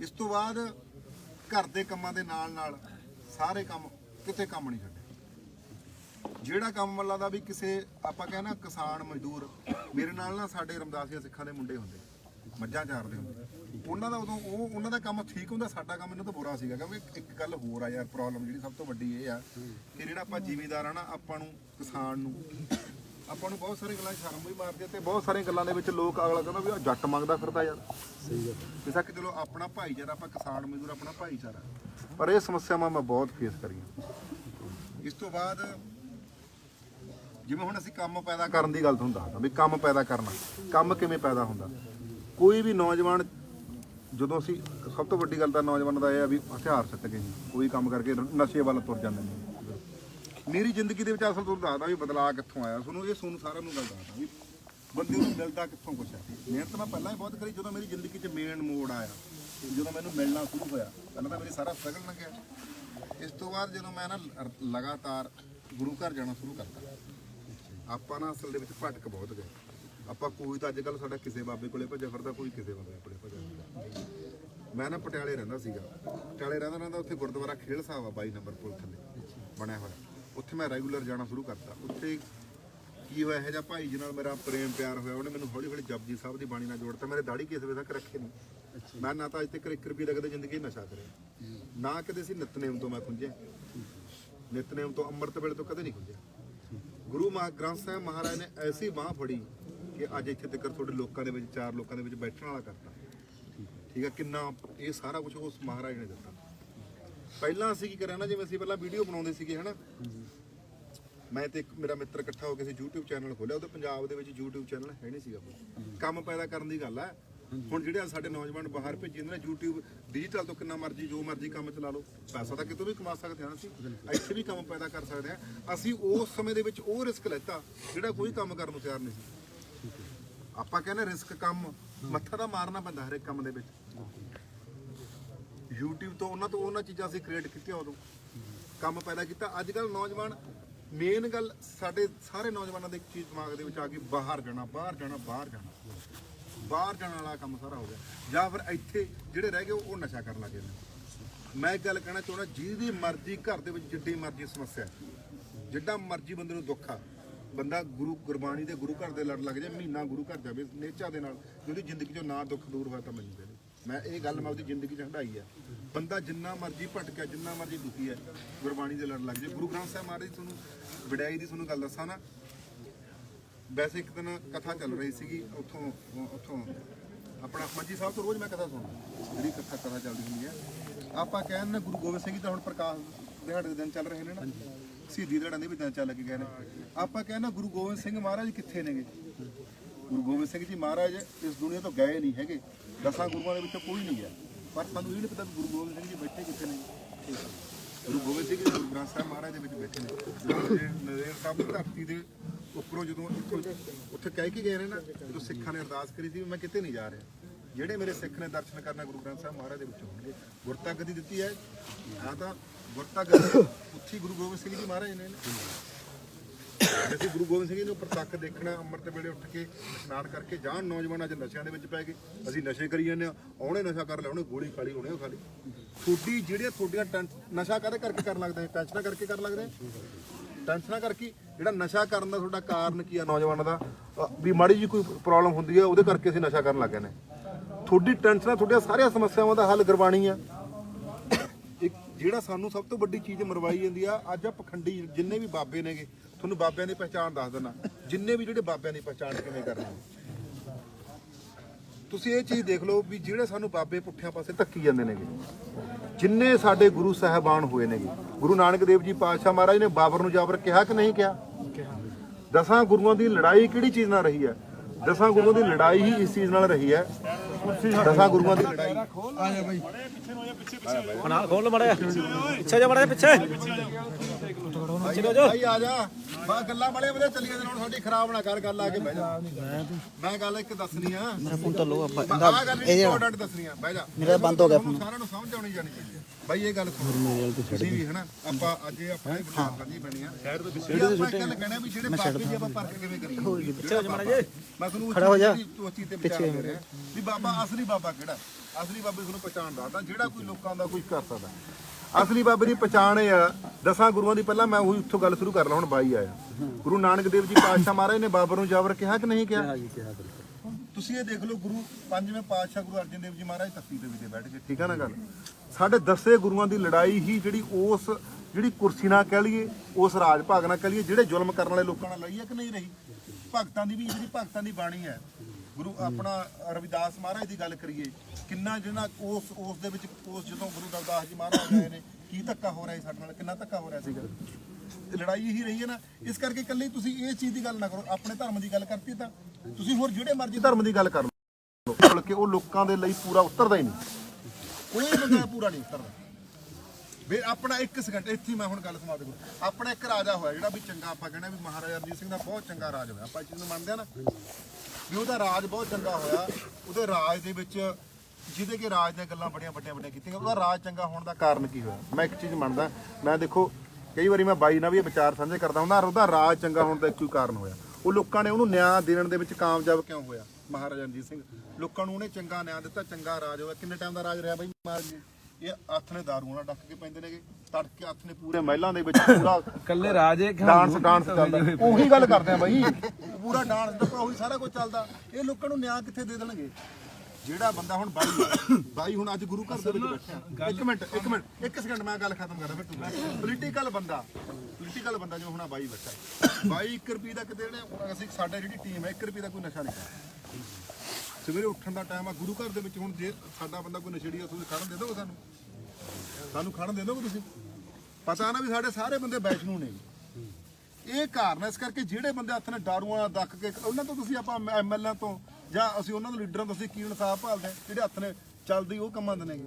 ਇਸ ਤੋਂ ਬਾਅਦ ਘਰ ਦੇ ਕੰਮਾਂ ਦੇ ਨਾਲ ਨਾਲ ਸਾਰੇ ਕੰਮ ਕਿਤੇ ਕੰਮ ਨਹੀਂ ਛੱਡੇ। ਜਿਹੜਾ ਕੰਮ ਮੱਲਾ ਦਾ ਵੀ ਕਿਸੇ, ਆਪਾਂ ਕਹਿੰਦਾ ਕਿਸਾਨ ਮਜ਼ਦੂਰ, ਮੇਰੇ ਨਾਲ ਨਾ ਸਾਡੇ ਰਮਦਾਸੀਆ ਸਿੱਖਾਂ ਦੇ ਮੁੰਡੇ ਹੁੰਦੇ, ਮੱਝਾਂ ਚਾਰਦੇ ਹੁੰਦੇ। ਉਹਨਾਂ ਦਾ ਉਦੋਂ ਉਹ, ਉਹਨਾਂ ਦਾ ਕੰਮ ਠੀਕ ਹੁੰਦਾ, ਸਾਡਾ ਕੰਮ ਇਹਨਾਂ ਤੋਂ ਬੁਰਾ ਸੀਗਾ, ਕਿਉਂਕਿ ਇੱਕ ਗੱਲ ਹੋਰ ਆ ਯਾਰ ਪ੍ਰੋਬਲਮ ਜਿਹੜੀ ਸਭ ਤੋਂ ਵੱਡੀ ਇਹ ਆ ਕਿ ਜਿਹੜਾ ਆਪਾਂ ਜਿਮੀਦਾਰ ਆ ਨਾ, ਆਪਾਂ ਨੂੰ ਕਿਸਾਨ ਨੂੰ ਆਪਾਂ ਨੂੰ ਬਹੁਤ ਸਾਰੀਆਂ ਗੱਲਾਂ 'ਚ ਸ਼ਰਮ ਵੀ ਮਾਰਦੀ ਆ ਤੇ ਬਹੁਤ ਸਾਰੀਆਂ ਗੱਲਾਂ ਦੇ ਵਿੱਚ ਲੋਕ ਅਗਲਾ ਕਹਿੰਦਾ ਵੀ ਆ ਜੱਟ ਮੰਗਦਾ ਫਿਰਦਾ ਯਾਰ। ਸਹੀ ਗੱਲ ਬੇਸ਼ੱਕ ਚਲੋ ਆਪਣਾ ਭਾਈਚਾਰਾ ਆਪਾਂ ਕਿਸਾਨ ਮਜ਼ਦੂਰ ਆਪਣਾ ਭਾਈਚਾਰਾ। ਪਰ ਇਹ ਸਮੱਸਿਆਵਾਂ ਮੈਂ ਬਹੁਤ ਫੇਸ ਕਰੀਆਂ। ਇਸ ਤੋਂ ਬਾਅਦ ਜਿਵੇਂ ਹੁਣ ਅਸੀਂ ਕੰਮ ਪੈਦਾ ਕਰਨ ਦੀ ਗੱਲ ਤੁਹਾਨੂੰ ਦੱਸਦਾ ਵੀ ਕੰਮ ਪੈਦਾ ਕਰਨਾ ਕੰਮ ਕਿਵੇਂ ਪੈਦਾ ਹੁੰਦਾ। ਕੋਈ ਵੀ ਨੌਜਵਾਨ ਜਦੋਂ ਅਸੀਂ ਸਭ ਤੋਂ ਵੱਡੀ ਗੱਲ ਤਾਂ ਨੌਜਵਾਨਾਂ ਦਾ ਇਹ ਆ ਵੀ ਹਥਿਆਰ ਸੱਟ ਗਏ ਜੀ ਕੋਈ ਕੰਮ ਕਰਕੇ ਨਸ਼ੇ ਵੱਲ ਤੁਰ ਜਾਂਦੇ ਨੇ। ਮੇਰੀ ਜ਼ਿੰਦਗੀ ਦੇ ਵਿੱਚ ਅਸਲ ਤੁਹਾਨੂੰ ਦੱਸਦਾ ਵੀ ਬਦਲਾਅ ਕਿੱਥੋਂ ਆਇਆ। ਤੁਹਾਨੂੰ ਇਹ ਤੁਹਾਨੂੰ ਸਾਰਿਆਂ ਨੂੰ ਗੱਲ ਦੱਸਦਾ ਵੀ ਬੰਦੇ ਨੂੰ ਮਿਲਦਾ ਕਿੱਥੋਂ ਕੁਛ ਹੈ ਮਿਹਨਤ ਮੈਂ ਪਹਿਲਾਂ ਹੀ ਬਹੁਤ ਕਰੀ, ਜਦੋਂ ਮੇਰੀ ਜ਼ਿੰਦਗੀ 'ਚ ਮੇਨ ਮੋੜ ਆਇਆ, ਜਦੋਂ ਮੈਨੂੰ ਮਿਲਣਾ ਸ਼ੁਰੂ ਹੋਇਆ, ਪਹਿਲਾਂ ਤਾਂ ਮੇਰੀ ਸਾਰਾ ਸਟਰਗਲ ਲੰਘਿਆ। ਇਸ ਤੋਂ ਬਾਅਦ ਜਦੋਂ ਮੈਂ ਨਾ ਲਗਾਤਾਰ ਗੁਰੂ ਘਰ ਜਾਣਾ ਸ਼ੁਰੂ ਕਰਤਾ। ਆਪਾਂ ਨਾ ਅਸਲ ਦੇ ਵਿੱਚ ਭਟਕ ਬਹੁਤ ਗਏ। ਆਪਾਂ ਕੋਈ ਤਾਂ ਅੱਜ ਕੱਲ ਸਾਡਾ ਕਿਸੇ ਬਾਬੇ ਕੋਲੇ ਭੱਜਿਆ ਫਿਰਦਾ, ਕੋਈ ਕਿਸੇ ਬਾਬੇ ਕੋਲੇ ਭੱਜਿਆ ਮੈਂ ਨਾ ਪਟਿਆਲੇ ਰਹਿੰਦਾ ਸੀਗਾ। ਪਟਿਆਲੇ ਰਹਿੰਦਾ ਰਹਿੰਦਾ ਉੱਥੇ ਗੁਰਦੁਆਰਾ ਖੇਲ ਸਾਹਿਬ ਆ 22 ਨੰਬਰ ਪੁਲ ਥੱਲੇ ਬਣਿਆ ਹੋਇਆ। ਉੱਥੇ ਮੈਂ ਰੈਗੂਲਰ ਜਾਣਾ ਸ਼ੁਰੂ ਕਰਤਾ। ਉੱਥੇ ਕੀ ਹੋਇਆ ਇਹ ਜਿਹਾ ਭਾਈ ਜੀ ਨਾਲ ਮੇਰਾ ਪ੍ਰੇਮ ਪਿਆਰ ਹੋਇਆ ਉਹਨੇ ਮੈਨੂੰ ਹੌਲੀ ਹੌਲੀ ਜਪਜੀ ਸਾਹਿਬ ਦੀ ਬਾਣੀ ਨਾਲ ਜੋੜਤਾ। ਮੇਰੇ ਦਾੜੀ ਕਿਸੇ ਵੇਲੇ ਤੱਕ ਰੱਖੇ ਨਹੀਂ। ਮੈਂ ਨਾ ਤਾਂ ਅੱਜ ਤੱਕ 1 ਰੁਪਏ ਦਾ ਕਦੇ ਜ਼ਿੰਦਗੀ 'ਚ ਨਸ਼ਾ ਕਰਿਆ। ਨਾ ਕਦੇ ਸੀ ਨਿਤਨੇਮ ਤੋਂ ਮੈਂ ਖੁੰਝਿਆ। ਨਿਤਨੇਮ ਤੋਂ ਅੰਮ੍ਰਿਤ ਵੇਲੇ ਤੋਂ ਕਦੇ ਨਹੀਂ ਖੁੰਝਿਆ। ਗੁਰੂ ਮਹਾ ਗ੍ਰੰਥ ਸਾਹਿਬ ਮਹਾਰਾਜ ਨੇ ਐਸੀ ਬਾਹ ਫੜੀ ਕਿ ਅੱਜ ਇੱਥੇ ਤੱਕ ਤੁਹਾਡੇ ਲੋਕਾਂ ਦੇ ਵਿੱਚ ਚਾਰ ਲੋਕਾਂ ਦੇ ਵਿੱਚ ਬੈਠਣ ਵਾਲਾ ਕਰਤਾ। ਠੀਕ ਹੈ। ਕਿੰਨਾ ਇਹ ਸਾਰਾ ਕੁਝ ਉਸ ਮਹਾਰਾਜ ਨੇ ਦਿੱਤਾ। ਪਹਿਲਾਂ ਅਸੀਂ ਕੀ ਕਰਿਆ ਨਾ ਜਿਵੇਂ ਅਸੀਂ ਪਹਿਲਾਂ ਵੀਡੀਓ ਬਣਾਉਂਦੇ ਸੀਗੇ ਹਨਾ? ਮੈਂ ਤੇ ਇੱਕ ਮੇਰਾ ਮਿੱਤਰ ਇਕੱਠਾ ਹੋ ਕੇ ਅਸੀਂ YouTube ਚੈਨਲ ਖੋਲਿਆ ਉਹਦੇ ਪੰਜਾਬ ਦੇ ਵਿੱਚ YouTube ਚੈਨਲ ਹੈ ਨਹੀਂ ਸੀਗਾ ਕੋਈ। ਕੰਮ ਪੈਦਾ ਕਰਨ ਦੀ ਗੱਲ ਹੈ ਹੁਣ ਜਿਹੜੇ ਆ ਸਾਡੇ ਨੌਜਵਾਨ ਬਾਹਰ ਭੇਜੀ ਜਾਂਦੇ ਨੇ YouTube ਡਿਜੀਟਲ ਤੋਂ ਕਿੰਨਾ ਮਰਜ਼ੀ ਜੋ ਮਰਜ਼ੀ ਕੰਮ ਚਲਾ ਲਓ ਪੈਸਾ ਤਾਂ ਕਿਤੋਂ ਵੀ ਕਮਾ ਸਕਦੇ ਹਾਂ ਅਸੀਂ। ਇੱਥੇ ਵੀ ਕੰਮ ਪੈਦਾ ਕਰ ਸਕਦੇ ਹਾਂ ਅਸੀਂ ਉਸ ਸਮੇਂ ਦੇ ਵਿੱਚ ਉਹ ਰਿਸਕ ਲੈਤਾ ਜਿਹੜਾ ਕੋਈ ਕੰਮ ਕਰਨ ਨੂੰ ਤਿਆਰ ਨਹੀਂ ਸੀ। ਆਪਾਂ ਕਹਿੰਦੇ ਰਿਸਕ ਕੰਮ ਮੱਥਾ ਤਾਂ ਮਾਰਨਾ ਪੈਂਦਾ ਹਰ ਇੱਕ ਕੰਮ ਦੇ ਵਿੱਚ। YouTube ਤੋਂ ਉਹਨਾਂ ਤੋਂ ਉਹਨਾਂ ਚੀਜ਼ਾਂ ਅਸੀਂ ਕ੍ਰੀਏਟ ਕੀਤੀਆਂ ਉਦੋਂ। ਕੰਮ ਪੈਦਾ ਕੀਤਾ। ਅੱਜ ਕੱਲ ਨੌਜਵਾਨ ਮੇਨ ਗੱਲ ਸਾਡੇ ਸਾਰੇ ਨੌਜਵਾਨਾਂ ਦੇ ਇੱਕ ਚੀਜ਼ ਦਿਮਾਗ ਦੇ ਵਿੱਚ ਆ ਗਈ ਬਾਹਰ ਜਾਣਾ ਬਾਹਰ ਜਾਣਾ ਬਾਹਰ ਜਾਣਾ। ਬਾਹਰ ਜਾਣ ਵਾਲਾ ਕੰਮ ਸਾਰਾ ਹੋ ਗਿਆ। ਜਾਂ ਫਿਰ ਇੱਥੇ ਜਿਹੜੇ ਰਹਿ ਗਏ ਉਹ ਨਸ਼ਾ ਕਰਨ ਲੱਗੇ ਨੇ। ਮੈਂ ਇੱਕ ਗੱਲ ਕਹਿਣਾ ਚਾਹੁੰਦਾ ਜਿਹਦੀ ਮਰਜ਼ੀ ਘਰ ਦੇ ਵਿੱਚ ਜਿੱਡੀ ਮਰਜ਼ੀ ਸਮੱਸਿਆ ਹੈ, ਜਿੱਡਾ ਮਰਜ਼ੀ ਬੰਦੇ ਨੂੰ ਦੁੱਖ ਆ ਬੰਦਾ ਗੁਰੂ ਗੁਰਬਾਣੀ ਦੇ ਗੁਰੂ ਘਰ ਦੇ ਲੜ ਲੱਗ ਜਾਏ ਮਹੀਨਾ ਗੁਰੂ ਘਰ ਜਾਵੇ ਨੇਚਾ ਦੇ ਨਾਲ ਜਿਹੜੀ ਜ਼ਿੰਦਗੀ ਚੋਂ ਨਾ ਦੁੱਖ ਦੂਰ ਹੋਇਆ ਤਾਂ ਮੈਨੂੰ ਮੈਂ ਇਹ ਗੱਲ ਮੈਂ ਉਹਦੀ ਜ਼ਿੰਦਗੀ 'ਚ ਹੰਡਾਈ ਆ। ਬੰਦਾ ਜਿੰਨਾ ਮਰਜ਼ੀ ਭਟਕਿਆ ਜਿੰਨਾ ਮਰਜ਼ੀ ਦੁਖੀ ਹੈ ਗੁਰਬਾਣੀ ਦੇ ਲੜ ਲੱਗ ਜਾਏ ਗੁਰੂ ਗ੍ਰੰਥ ਸਾਹਿਬ ਮਹਾਰਾਜ ਦੀ ਤੁਹਾਨੂੰ ਵਿੜਾਈ ਦੀ ਤੁਹਾਨੂੰ ਗੱਲ ਦੱਸਾਂ ਨਾ। ਵੈਸੇ ਇੱਕ ਦਿਨ ਕਥਾ ਚੱਲ ਰਹੀ ਸੀਗੀ, ਉੱਥੋਂ ਉੱਥੋਂ ਆਪਣਾ ਮੰਜੀ ਸਾਹਿਬ ਤੋਂ ਰੋਜ਼ ਮੈਂ ਕਥਾ ਸੁਣਦਾ। ਜਿਹੜੀ ਕਥਾ ਕਥਾ ਚੱਲਦੀ ਹੁੰਦੀ ਹੈ ਆਪਾਂ ਕਹਿੰਦੇ ਗੁਰੂ ਗੋਬਿੰਦ ਸਿੰਘ ਜੀ ਤਾਂ ਹੁਣ ਪ੍ਰਕਾਸ਼ ਦਿਹਾੜੇ ਦੇ ਦਿਨ ਚੱਲ ਰਹੇ ਨੇ ਨਾ। ਸ਼ਹੀਦੀ ਦਿਹਾੜਾਂ ਦੇ ਵੀ ਦਿਨ ਚੱਲ ਕੇ ਗਏ ਨੇ। ਆਪਾਂ ਕਹਿੰਦੇ ਗੁਰੂ ਗੋਬਿੰਦ ਸਿੰਘ ਮਹਾਰਾਜ ਕਿੱਥੇ ਨੇਗੇ? ਗੁਰੂ ਗੋਬਿੰਦ ਸਿੰਘ ਜੀ ਮਹਾਰਾਜ ਇਸ ਦੁਨੀਆ ਤੋਂ ਗਏ ਨਹੀਂ ਹੈਗੇ। ਦਸਾਂ ਗੁਰੂਆਂ ਦੇ ਵਿੱਚੋਂ ਕੋਈ ਨਹੀਂ ਹੈ। ਪਰ ਸਾਨੂੰ ਇਹ ਨਹੀਂ ਪਤਾ ਗੁਰੂ ਗੋਬਿੰਦ ਸਿੰਘ ਜੀ ਬੈਠੇ ਕਿੱਥੇ ਨੇ। ਗੁਰੂ ਗੋਬਿੰਦ ਸਿੰਘ ਜੀ ਗੁਰੂ ਗ੍ਰੰਥ ਸਾਹਿਬ ਮਹਾਰਾਜ ਦੇ ਵਿੱਚ ਬੈਠੇ ਨੇ। ਜਦੋਂ ਸਾਹਿਬ ਦੀ ਧਰਤੀ ਦੇ ਉੱਪਰੋਂ ਜਦੋਂ ਉੱਥੇ ਕਹਿ ਕੇ ਗਏ ਨੇ ਨਾ, ਜਦੋਂ ਸਿੱਖਾਂ ਨੇ ਅਰਦਾਸ ਕਰੀ ਸੀ ਵੀ ਮੈਂ ਕਿਤੇ ਨਹੀਂ ਜਾ ਰਿਹਾ। ਜਿਹੜੇ ਮੇਰੇ ਸਿੱਖ ਨੇ ਦਰਸ਼ਨ ਕਰਨਾ ਗੁਰੂ ਗ੍ਰੰਥ ਸਾਹਿਬ ਮਹਾਰਾਜ ਦੇ ਵਿੱਚ ਹੋਣਗੇ। ਗੁਰਤਾ ਗੱਦੀ ਦਿੱਤੀ ਹੈ। ਆ ਤਾਂ ਗੁਰਤਾ ਗੱਦੀ ਉੱਥੀ ਗੁਰੂ ਗੋਬਿੰਦ ਸਿੰਘ ਜੀ ਮਹਾਰਾਜ ਨੇ। ਨਾ ਅਸੀਂ ਗੁਰੂ ਗੋਬਿੰਦ ਸਿੰਘ ਜੀ ਨੂੰ ਪ੍ਰਤੱਖ ਦੇਖਣਾ ਅੰਮ੍ਰਿਤ ਵੇਲੇ ਉੱਠ ਕੇ ਇਸ਼ਨਾਨ ਕਰਕੇ ਜਾਣ ਨੌਜਵਾਨ ਅੱਜ ਨਸ਼ਿਆਂ ਦੇ ਵਿੱਚ ਪੈ ਗਏ। ਅਸੀਂ ਨਸ਼ੇ ਕਰੀ ਜਾਂਦੇ ਆ ਉਹਨੇ ਨਸ਼ਾ ਕਰ ਲਿਆ ਉਹਨੇ ਗੋਲੀ ਖਾ ਲਈ ਉਹਨੇ ਉਹ ਖਾ ਲਈ ਤੁਹਾਡੀ ਜਿਹੜੀਆਂ ਤੁਹਾਡੀਆਂ ਨਸ਼ਾ ਕਾਹਦੇ ਕਰਕੇ ਕਰਨ ਲੱਗਦੇ ਟੈਨਸ਼ਨਾਂ ਕਰਕੇ ਕਰਨ ਲੱਗਦੇ ਟੈਨਸ਼ਨਾਂ ਕਰਕੇ ਜਿਹੜਾ ਨਸ਼ਾ ਕਰਨ ਦਾ ਤੁਹਾਡਾ ਕਾਰਨ ਕੀ ਆ ਨੌਜਵਾਨਾਂ ਦਾ? ਅ, ਵੀ ਮਾੜੀ ਜੀ ਕੋਈ ਪ੍ਰੋਬਲਮ ਹੁੰਦੀ ਹੈ ਉਹਦੇ ਕਰਕੇ ਅਸੀਂ ਨਸ਼ਾ ਕਰਨ ਲੱਗ ਗਏ ਨੇ। ਤੁਹਾਡੀ ਟੈਨਸ਼ਨਾਂ ਤੁਹਾਡੀਆਂ ਸਾਰੀਆਂ ਸਮੱਸਿਆਵਾਂ ਦਾ ਹੱਲ ਕਰਵਾਣੀ ਆ। ਇੱਕ ਜਿਹੜਾ ਸਾਨੂੰ ਸਭ ਤੋਂ ਵੱਡੀ ਚੀਜ਼ ਮਰਵਾਈ ਜਾਂਦੀ ਆ ਅੱਜ ਆ ਪਖੰਡੀ ਜਿੰਨੇ ਵੀ ਬਾਬੇ ਨੇਗੇ ਤੁਹਾਨੂੰ ਬਾਬਿਆਂ ਦੀ ਪਹਿਚਾਣ ਦੱਸ ਦਿੰਦਾ। ਜਿੰਨੇ ਵੀ ਜਿਹੜੇ ਬਾਬਿਆਂ ਦੀ ਪਹਿਚਾਣ ਕਿਵੇਂ ਕਰਨੀ ਤੁਸੀਂ ਇਹ ਚੀਜ਼ ਦੇਖ ਲਓ ਵੀ ਜਿਹੜੇ ਸਾਨੂੰ ਬਾਬੇ ਪੁੱਠਿਆਂ ਪਾਸੇ ਧੱਕੀ ਜਾਂਦੇ ਨੇਗੇ। ਜਿੰਨੇ ਸਾਡੇ ਗੁਰੂ ਸਾਹਿਬਾਨ ਹੋਏ ਨੇਗੇ। ਗੁਰੂ ਨਾਨਕ ਦੇਵ ਜੀ ਪਾਤਸ਼ਾਹ ਮਹਾਰਾਜ ਨੇ ਬਾਬਰ ਨੂੰ ਜਾਬਰ ਕਿਹਾ ਕਿ ਨਹੀਂ ਕਿਹਾ? ਦਸਾਂ ਗੁਰੂਆਂ ਦੀ ਲੜਾਈ ਕਿਹੜੀ ਚੀਜ਼ ਨਾਲ ਰਹੀ ਹੈ? ਦਸਾਂ ਗੁਰੂਆਂ ਦੀ ਲੜਾਈ ਹੀ ਇਸ ਚੀਜ਼ ਨਾਲ ਰਹੀ ਹੈ। ਦਸਾਂ ਗੁਰੂਆਂ ਦੀ ਲੜਾਈ। ਬਣਾ ਖੋਲ ਮੜਿਆ ਪਿੱਛੇ ਜਾ ਮੜਿਆ ਪਿੱਛੇ। ਚਲੋ ਜੋ ਭਾਈ ਆ ਜਾ। ਬਾ ਗੱਲਾਂ ਬੜੇ ਵਧੀਆ ਚੱਲੀਆਂ ਨੇ ਹੁਣ ਸਾਡੀ ਖਰਾਬ ਨਾ ਕਰ ਗੱਲ ਆ ਕੇ ਬਹਿ ਜਾ। ਮੈਂ ਗੱਲ ਇੱਕ ਦੱਸਣੀ ਆ। ਮੇਰਾ ਫੋਨ ਤਾਂ ਲੋ ਆ ਗੱਲ ਇੰਪੋਰਟੈਂਟ ਦੱਸਣੀ ਆ ਬਹਿ ਜਾ। ਮੇਰਾ ਬੰਦ ਹੋ ਗਿਆ ਤੁਹਾਨੂੰ ਸਾਰਿਆਂ ਨੂੰ ਸਮਝ ਆਉਣੀ ਜਾਣੀ ਚਾਹੀਦੀ ਬਾਈ ਇਹ ਗੱਲ ਸੁਣੋ। ਤੁਸੀਂ ਵੀ ਹਨਾ ਆਪਾਂ ਅੱਜ ਇਹ ਆਪਣੇ ਬੁਲਾਉਣ ਲੱਗੀ ਬਣੀ ਆ। ਸ਼ਹਿਰ ਦੇ ਵਿੱਚ ਆਪਾਂ ਇੱਕ ਗੱਲ ਕਹਿਣਾ ਵੀ ਜਿਹੜੇ ਬਾਬੇ ਜੀ ਆਪਾਂ ਪਰਖ ਕਿਵੇਂ ਕਰੀਏ। ਪਿੱਛੇ ਹੋ ਜਾ ਮੈਂ ਤੁਹਾਨੂੰ ਖੜਾ ਹੋ ਜਾ। ਉਸ ਚੀਜ਼ ਤੇ ਵਿਚਾਰ ਦੇ ਰਿਹਾ। ਵੀ ਬਾਬਾ ਅਸਲੀ ਬਾਬਾ ਕਿਹੜਾ? ਅਸਲੀ ਬਾਬੇ ਤੁਹਾਨੂੰ ਪਛਾਣ ਦੱਸਦਾ ਜਿਹੜਾ ਕੋਈ ਲੋਕਾਂ ਦਾ ਕੁਝ ਕਰ ਸਕਦਾ। ਅਸਲੀ ਬਾਬੇ ਦੀ ਪਛਾਣ ਇਹ ਆ। ਦਸਾਂ ਗੁਰੂਆਂ ਦੀ ਪਹਿਲਾਂ ਮੈਂ ਉਹੀ ਉੱਥੋਂ ਗੱਲ ਸ਼ੁਰੂ ਕਰ ਲਾ ਹੁਣ ਬਾਈ ਆਇਆ। ਗੁਰੂ ਨਾਨਕ ਦੇਵ ਜੀ ਪਾਤਸ਼ਾਹ ਮਹਾਰਾਜ ਨੇ ਬਾਬਰ ਨੂੰ ਜਾਬਰ ਕਿਹਾ ਕਿ ਨਹੀਂ ਕਿਹਾ? ਤੁਸੀਂ ਇਹ ਦੇਖ ਲਓ ਗੁਰੂ ਪੰਜਵੇਂ ਪਾਤਸ਼ਾਹ ਗੁਰੂ ਅਰਜਨ ਦੇਵ ਜੀ ਮਹਾਰਾਜ ਤਖਤੀ ਦੇ ਵਿੱਚ ਬੈਠ ਕੇ ਠੀਕ ਆ ਨਾ ਗੱਲ? ਸਾਡੇ ਦਸੇ ਗੁਰੂਆਂ ਦੀ ਲੜਾਈ ਹੀ ਜਿਹੜੀ ਉਸ ਜਿਹੜੀ ਕੁਰਸੀ ਨਾਲ ਕਹਿ ਲਈਏ ਉਸ ਰਾਜ ਭਾਗ ਨਾਲ ਕਹਿ ਲਈਏ ਜਿਹੜੇ ਜ਼ੁਲਮ ਕਰਨ ਵਾਲੇ ਲੋਕਾਂ ਨਾਲ ਲੜੀ ਹੈ ਕਿ ਨਹੀਂ ਰਹੀ? ਭਗਤਾਂ ਦੀ ਵੀ ਜਿਹੜੀ ਭਗਤਾਂ ਦੀ ਬਾਣੀ ਹੈ। ਗੁਰੂ ਆਪਣਾ ਰਵਿਦਾਸ ਮਹਾਰਾਜ ਦੀ ਗੱਲ ਕਰੀਏ ਕਿੰਨਾ ਜਿਹੜਾ ਉਸ ਉਸ ਦੇ ਵਿੱਚ ਉਸ ਜਦੋਂ ਗੁਰੂ ਰਵਿਦਾਸ ਜੀ ਮਹਾਰਾਜ ਆਏ ਨੇ ਕੀ ਧੱਕਾ ਹੋ ਰਿਹਾ ਸੀ ਸਾਡੇ ਨਾਲ ਕਿੰਨਾ ਧੱਕਾ ਹੋ ਰਿਹਾ ਸੀਗਾ? ਤੇ ਲੜਾਈ ਹੀ ਰਹੀ ਹੈ ਨਾ ਇਸ ਕਰਕੇ ਇਕੱਲੇ ਤੁਸੀਂ ਇਹ ਚੀਜ਼ ਦੀ ਗੱਲ ਨਾ ਕਰੋ ਆਪਣੇ ਧਰਮ ਦੀ ਗੱਲ ਕਰਤੀ ਤਾਂ ਤੁਸੀਂ ਹੋਰ ਜਿਹੜੇ ਮਰਜ਼ੀ ਧਰਮ ਦੀ ਗੱਲ ਕਰ ਲਓ ਭੁੱਲ ਕੇ ਉਹ ਲੋਕਾਂ ਦੇ ਲਈ ਪੂਰਾ ਉਤਰਦਾ ਹੀ ਨਹੀਂ। ਕੋਈ ਬੰਦਾ ਪੂਰਾ ਨਹੀਂ ਉਤਰਦਾ। ਵੀ ਆਪਣਾ ਇੱਕ ਸਕਿੰਟ ਇੱਥੇ ਮੈਂ ਹੁਣ ਗੱਲ ਸਮਾਪਤ ਕਰੂ। ਆਪਣਾ ਇੱਕ ਰਾਜਾ ਹੋਇਆ ਜਿਹੜਾ ਵੀ ਚੰਗਾ ਆਪਾਂ ਕਹਿੰਦੇ ਵੀ ਮਹਾਰਾਜਾ ਰਣਜੀਤ ਸਿੰਘ ਦਾ ਬਹੁਤ ਚੰਗਾ ਰਾਜ ਹੋਇਆ। ਆਪਾਂ ਇਸ ਚੀਜ਼ ਨੂੰ ਮੰਨਦੇ ਆ ਨਾ। ਵੀ ਉਹਦਾ ਰਾਜ ਬਹੁਤ ਚੰਗਾ ਹੋਇਆ। ਉਹਦੇ ਰਾਜ ਦੇ ਵਿੱਚ ਜਿਹਦੇ ਕਿ ਰਾਜ ਦੀਆਂ ਗੱਲਾਂ ਬੜੀਆਂ ਵੱਡੀਆਂ ਵੱਡੀਆਂ ਕੀਤੀਆਂ। ਉਹਦਾ ਰਾਜ ਚੰਗਾ ਹੋਣ ਦਾ ਕਾਰਨ ਕੀ ਹੋਇਆ? ਮੈਂ ਇੱਕ ਚੀਜ਼ ਮੰਨਦਾ। ਮੈਂ ਦੇਖੋ ਕਈ ਵਾਰੀ ਮੈਂ ਬਾਈ ਨਾਲ ਵੀ ਇਹ ਵਿਚਾਰ ਸਾਂਝੇ ਕਰਦਾ ਹੁੰਦਾ ਉਹਦਾ ਰਾਜ ਚੰਗਾ ਹੋਣ ਦਾ ਹੀ ਕਾਰਨ ਹੋਇਆ। ਉਹ ਲੋਕਾਂ ਨੇ ਉਹਨੂੰ ਨਿਆਂ ਦੇਣ ਦੇ ਵਿੱਚ ਕਾਮਯਾਬ ਕਿਉਂ ਹੋਇਆ? ਮਹਾਰਾਜਾ ਰਣਜੀਤ ਸਿੰਘ ਲੋਕਾਂ ਨੂੰ ਉਹਨੇ ਚੰਗਾ ਨਿਆਂ ਦਿੱਤਾ ਚੰਗਾ ਰਾਜ ਹੋਇਆ। ਕਿੰਨੇ ਟਾਈਮ ਦਾ ਰਾਜ ਰਿਹਾ ਬਾਈ ਮਹਾਰਾਜ ਇਹ ਹੱਥ ਨੇ ਦਾਰੂ ਨਾਲ ਡੱਕ ਕੇ ਪੈਂਦੇ ਨੇਗੇ। ਤੜਕੇ ਹੱਥ ਨੇ ਪੂਰੇ ਮਹਿਲਾਂ ਦੇ ਵਿੱਚ ਪੂਰਾ ਕੱਲੇ ਰਾਜੇ ਡਾਂਸ ਡਾਂਸ ਚੱਲਦਾ ਉਹੀ ਗੱਲ ਕਰਦੇ ਆ ਬਾਈ। ਪੂਰਾ ਡਾਂਸ ਡੱਪਾ ਉਹੀ ਸਾਰਾ ਕੁਝ ਚੱਲਦਾ। ਇਹ ਲੋਕਾਂ ਨੂੰ ਨਿਆਂ ਕਿੱਥੇ ਦੇ ਦੇਣਗੇ? ਜਿਹੜਾ ਬੰਦਾ ਹੁਣ ਬਾਈ ਆ, ਬਾਈ ਹੁਣ ਅੱਜ ਗੁਰੂ ਘਰ ਦੇ ਵਿੱਚ ਬੈਠਾ। ਇੱਕ ਮਿੰਟ ਇੱਕ ਮਿੰਟ ਇੱਕ ਸਕਿੰਟ ਮੈਂ ਗੱਲ ਖਤਮ ਕਰਾਂ ਫਿਰ ਤੂੰ ਪੋਲੀਟੀਕਲ ਬੰਦਾ ਪੋਲੀਟੀਕਲ ਬੰਦਾ ਜੋ ਹੁਣ ਆ ਬਾਈ ਬੈਠਾ। ਬਾਈ 1 ਰੁਪਏ ਦਾ ਕਿਤੇ ਨੇ ਹੁਣ ਅਸੀਂ ਸਾਡੇ ਜਿਹੜੀ ਟੀਮ ਹੈ 1 ਰੁਪਏ ਦਾ ਕੋਈ ਨਸ਼ਾ ਨਹੀਂ ਕਰਦਾ। ਸਵੇਰੇ ਉੱਠਣ ਦਾ ਟਾਈਮ ਆ ਗੁਰੂ ਘਰ ਦੇ ਵਿੱਚ ਹੁਣ ਜੇ ਸਾਡਾ ਬੰਦਾ ਕੋਈ ਨਸ਼ੇੜੀ ਆ ਤੁਸੀਂ ਖੜਨ ਦੇ ਦੋਗੇ ਸਾਨੂੰ? ਸਾਨੂੰ ਖੜਨ ਦੇ ਦੋਗੇ ਤੁਸੀਂ? ਪਤਾ ਨਾ ਵੀ ਸਾਡੇ ਸਾਰੇ ਬੰਦੇ ਵੈਸ਼ਨੂ ਨੇ। ਇਹ ਕਾਰਨ ਹੈ, ਇਸ ਕਰਕੇ ਜਿਹੜੇ ਬੰਦੇ ਹੱਥ ਨੇ ਦਾਰੂਆਂ ਨਾਲ ਦੱਕ ਕੇ, ਉਹਨਾਂ ਤੋਂ ਤੁਸੀਂ ਆਪਾਂ ਐਮਐਲਏ ਤੋਂ ਜਾਂ ਅਸੀਂ ਉਹਨਾਂ ਦੇ ਲੀਡਰਾਂ ਤੋਂ ਅਸੀਂ ਕੀ ਇਨਸਾਫ ਭਾਲਦੇ ਹਾਂ? ਜਿਹੜੇ ਹੱਥ ਨੇ ਚੱਲਦੀ ਉਹ ਕੰਮਾਂ ਦੇ ਨੇਗੇ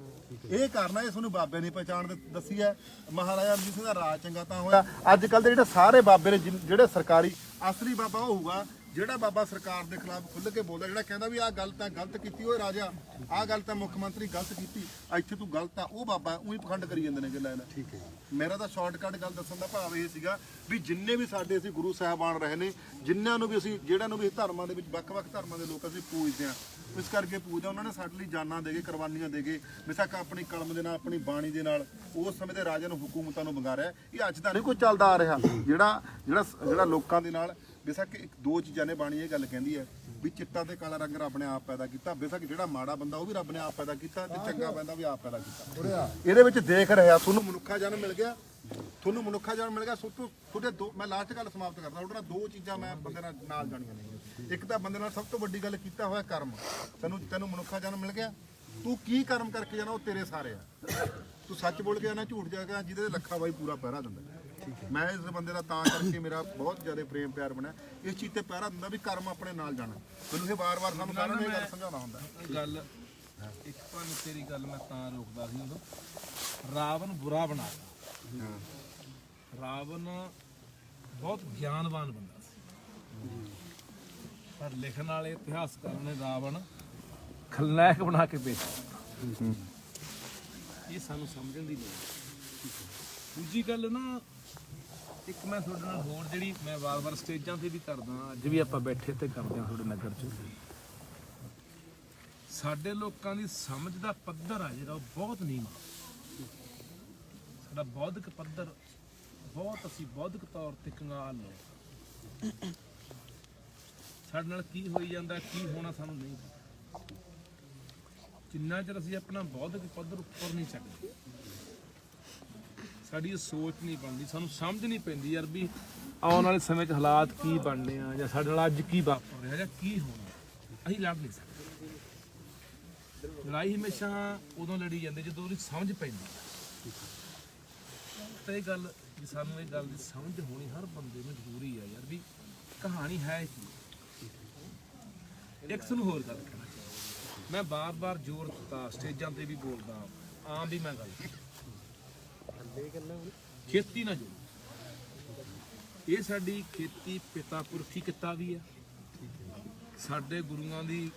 ਇਹ ਕਾਰਨ ਹੈ, ਇਹ ਤੁਹਾਨੂੰ ਬਾਬੇ ਨੇ ਪਛਾਣ ਦਿੱ- ਦੱਸੀ ਹੈ। ਮਹਾਰਾਜਾ ਰਣਜੀਤ ਸਿੰਘ ਦਾ ਰਾਜ ਚੰਗਾ ਤਾਂ ਹੋਇਆ। ਅੱਜ ਕੱਲ ਦੇ ਜਿਹੜੇ ਸਾਰੇ ਬਾਬੇ ਨੇ, ਜਿਨ- ਜਿਹੜੇ ਸਰਕਾਰੀ, ਅਸਲੀ ਬਾਬਾ ਉਹ ਹੋਊਗਾ। ਜਿਹੜਾ ਬਾਬਾ ਸਰਕਾਰ ਦੇ ਖਿਲਾਫ ਖੁੱਲ੍ਹ ਕੇ ਬੋਲਦਾ ਜਿਹੜਾ ਕਹਿੰਦਾ ਵੀ ਆਹ ਗੱਲ ਤਾਂ ਗਲਤ ਕੀਤੀ ਓਏ ਰਾਜਾ ਆਹ ਗੱਲ ਤਾਂ ਮੁੱਖ ਮੰਤਰੀ ਗਲਤ ਕੀਤੀ ਇੱਥੇ ਤੂੰ ਗਲਤ ਆ ਉਹ ਬਾਬਾ ਉਹੀ ਪਖੰਡ ਕਰੀ ਜਾਂਦੇ ਨੇ ਗੱਲਾਂ ਇਹਨਾਂ ਠੀਕ ਹੈ ਮੇਰਾ ਤਾਂ ਸ਼ਾਰਟਕਟ ਗੱਲ ਦੱਸਣ ਦਾ ਭਾਵ ਇਹ ਸੀਗਾ ਵੀ ਜਿੰਨੇ ਵੀ ਸਾਡੇ ਅਸੀਂ ਗੁਰੂ ਸਾਹਿਬਾਨ ਰਹੇ ਨੇ ਜਿਨ੍ਹਾਂ ਨੂੰ ਵੀ ਅਸੀਂ ਜਿਹੜਿਆਂ ਨੂੰ ਵੀ ਧਰਮਾਂ ਦੇ ਵਿੱਚ ਵੱਖ-ਵੱਖ ਧਰਮਾਂ ਦੇ ਲੋਕ ਅਸੀਂ ਪੂਜਦੇ ਆ ਇਸ ਕਰਕੇ ਪੂਜਦੇ ਉਹਨਾਂ ਨੇ ਸਾਡੇ ਲਈ ਜਾਨਾਂ ਦੇ ਕੇ ਕੁਰਬਾਨੀਆਂ ਦੇ ਕੇ ਵਿਸਾਖ ਆਪਣੀ ਕਲਮ ਦੇ ਨਾਲ ਆਪਣੀ ਬਾਣੀ ਦੇ ਨਾਲ ਉਸ ਸਮੇਂ ਦੇ ਰਾਜਿਆਂ ਨੂੰ ਹਕੂਮਤਾਂ ਨੂੰ ਵੰਗਾਰਿਆ ਇਹ ਅੱਜ ਤਾਂ ਨਹੀਂ ਕੋਈ ਚੱਲਦਾ ਆ ਰਿਹਾ। ਜਿਹੜਾ ਜਿਹੜਾ ਜਿਹੜਾ ਲੋਕਾਂ ਦੇ ਨਾਲ ਬੇਸ਼ੱਕ ਇੱਕ ਦੋ ਚੀਜ਼ਾਂ ਨੇ ਬਾਣੀ ਇਹ ਗੱਲ ਕਹਿੰਦੀ ਹੈ ਵੀ ਚਿੱਟਾ ਤੇ ਕਾਲਾ ਰੰਗ ਰੱਬ ਨੇ ਆਪ ਪੈਦਾ ਕੀਤਾ ਬੇਸ਼ੱਕ ਜਿਹੜਾ ਮਾੜਾ ਬੰਦਾ ਉਹ ਵੀ ਰੱਬ ਨੇ ਆਪ ਪੈਦਾ ਕੀਤਾ ਤੇ ਚੰਗਾ ਬੰਦਾ ਵੀ ਆਪ ਪੈਦਾ ਕੀਤਾ। ਇਹਦੇ ਵਿੱਚ ਦੇਖ ਰਿਹਾ ਤੁਹਾਨੂੰ ਮਨੁੱਖਾ ਜਨਮ ਮਿਲ ਗਿਆ ਤੁਹਾਨੂੰ ਮਨੁੱਖਾ ਜਨਮ ਮਿਲ ਗਿਆ ਸੋ ਤੋਂ ਤੁਹਾਡੇ ਦੋ ਮੈਂ ਲਾਸਟ ਗੱਲ ਸਮਾਪਤ ਕਰਦਾ ਨਾਲ ਦੋ ਚੀਜ਼ਾਂ ਮੈਂ ਬੰਦੇ ਨਾਲ ਨਾਲ ਜਾਣੀਆਂ ਨੇ। ਇੱਕ ਤਾਂ ਬੰਦੇ ਨਾਲ ਸਭ ਤੋਂ ਵੱਡੀ ਗੱਲ ਕੀਤਾ ਹੋਇਆ ਕਰਮ। ਤੈਨੂੰ ਤੈਨੂੰ ਮਨੁੱਖਾ ਜਨਮ ਮਿਲ ਗਿਆ ਤੂੰ ਕੀ ਕਰਮ ਕਰਕੇ ਜਾਣਾ ਉਹ ਤੇਰੇ ਸਾਰੇ ਆ। ਤੂੰ ਸੱਚ ਬੋਲ ਕੇ ਜਾਣਾ ਝੂਠ ਜਾ ਕੇ ਜਿਹਦੇ ਤੇ ਲੱਖਾਂ ਬਾਈ ਪੂਰਾ ਪਹਿਰਾ ਦਿੰਦਾ। ਮੈਂ ਇਸ ਬੰਦੇ ਦਾ ਤਾਂ ਕਰਕੇ ਮੇਰਾ ਬਹੁਤ ਜ਼ਿਆਦਾ ਪ੍ਰੇਮ ਪਿਆਰ ਬਣਿਆ। ਇਸ ਚੀਜ਼ ਤੇ ਪਹਿਰਾ ਦਿੰਦਾ ਵੀ ਕਰਮ ਆਪਣੇ ਨਾਲ ਜਾਣਾ। ਮੈਨੂੰ ਇਹ ਵਾਰ-ਵਾਰ ਸਾਨੂੰ ਸਾਰਿਆਂ ਨੂੰ ਇਹ ਗੱਲ ਸਮਝਾਉਣਾ ਹੁੰਦਾ। ਗੱਲ ਇੱਕ ਤੁਹਾਨੂੰ ਤੇਰੀ ਗੱਲ ਮੈਂ ਤਾਂ ਰੋਕਦਾ ਸੀ ਉਦੋਂ। ਰਾਵਣ ਬੁਰਾ ਬਣਾਤਾ ਰਾਵਣ ਬਹੁਤ ਗਿਆਨਵਾਨ ਬੰਦਾ ਸੀ। ਪਰ ਲਿਖਣ ਵਾਲੇ ਇਤਿਹਾਸਕਾਰਾਂ ਨੇ ਰਾਵਣ ਖਲਨਾਇਕ ਬਣਾ ਕੇ ਕੀਤਾ। ਇਹ ਸਾਨੂੰ ਸਮਝਣ ਦੀ ਲੋੜ ਹੈ। ਦੂਜੀ ਗੱਲ ਨਾ ਇੱਕ ਮੈਂ ਤੁਹਾਡੇ ਨਾਲ ਹੋਰ ਜਿਹੜੀ ਮੈਂ ਵਾਰ-ਵਾਰ ਸਟੇਜਾਂ ਤੇ ਵੀ ਕਰਦਾ ਅੱਜ ਵੀ ਆਪਾਂ ਬੈਠੇ ਤੇ ਕਰਦੇ ਹਾਂ ਤੁਹਾਡੇ ਨਗਰ 'ਚ। ਸਾਡੇ ਲੋਕਾਂ ਦੀ ਸਮਝ ਦਾ ਪੱਧਰ ਆ ਜਿਹੜਾ, ਉਹ ਬਹੁਤ ਨੀਵਾਂ। ਸਾਡਾ ਬੌਧਿਕ ਪੱਧਰ ਬਹੁਤ, ਅਸੀਂ ਬੌਧਿਕ ਤੌਰ ਤੇ ਕੰਗਾਲ ਲੋਕ ਸਾਡੇ ਨਾਲ ਕੀ ਹੋਈ ਜਾਂਦਾ, ਕੀ ਹੋਣਾ ਸਾਨੂੰ ਨਹੀਂ ਪਤਾ। ਜਿੰਨਾ ਚਿਰ ਅਸੀਂ ਆਪਣਾ ਬੌਧਿਕ ਪੱਧਰ ਉੱਪਰ ਨਹੀਂ ਚੱਕਦੇ। ਸਾਡੀ ਇਹ ਸੋਚ ਨਹੀਂ ਬਣਦੀ, ਸਾਨੂੰ ਸਮਝ ਨਹੀਂ ਪੈਂਦੀ ਯਾਰ ਵੀ ਆਉਣ ਵਾਲੇ ਸਮੇਂ 'ਚ ਹਾਲਾਤ ਕੀ ਬਣਨੇ ਆ ਜਾਂ ਸਾਡੇ ਨਾਲ ਅੱਜ ਕੀ ਵਾਪਰ ਰਿਹਾ ਜਾਂ ਕੀ ਹੋਣਾ ਅਸੀਂ ਲੜ ਨਹੀਂ ਸਕਦੇ। ਲੜਾਈ ਹਮੇਸ਼ਾ ਉਦੋਂ ਲੜੀ ਜਾਂਦੀ ਜਦੋਂ ਉਹਦੀ ਸਮਝ ਪੈਂਦੀ ਤਾਂ ਇਹ ਗੱਲ ਵੀ ਸਾਨੂੰ ਇਹ ਗੱਲ ਦੀ ਸਮਝ ਹੋਣੀ ਹਰ ਬੰਦੇ ਨੂੰ ਜ਼ਰੂਰੀ ਹੈ ਯਾਰ ਵੀ ਕਹਾਣੀ ਹੈ ਕੀ ਇੱਕ ਤੁਹਾਨੂੰ ਹੋਰ ਗੱਲ ਕਹਿਣਾ ਚਾਹੁੰਦਾ ਮੈਂ ਬਾਰ-ਬਾਰ ਜ਼ੋਰ ਦਿੱਤਾ, ਸਟੇਜਾਂ ਤੇ ਵੀ ਬੋਲਦਾ, ਆਮ ਵੀ ਮੈਂ ਗੱਲ ਖੇਤੀ ਨਾ ਜੋੜੋ। ਇਹ ਸਾਡੀ ਖੇਤੀ ਪਿਤਾ ਪੁਰਖੀ ਕਿੱਤਾ ਵੀ ਹੈ। ਸਾਡੇ ਗੁਰੂਆਂ ਦੀ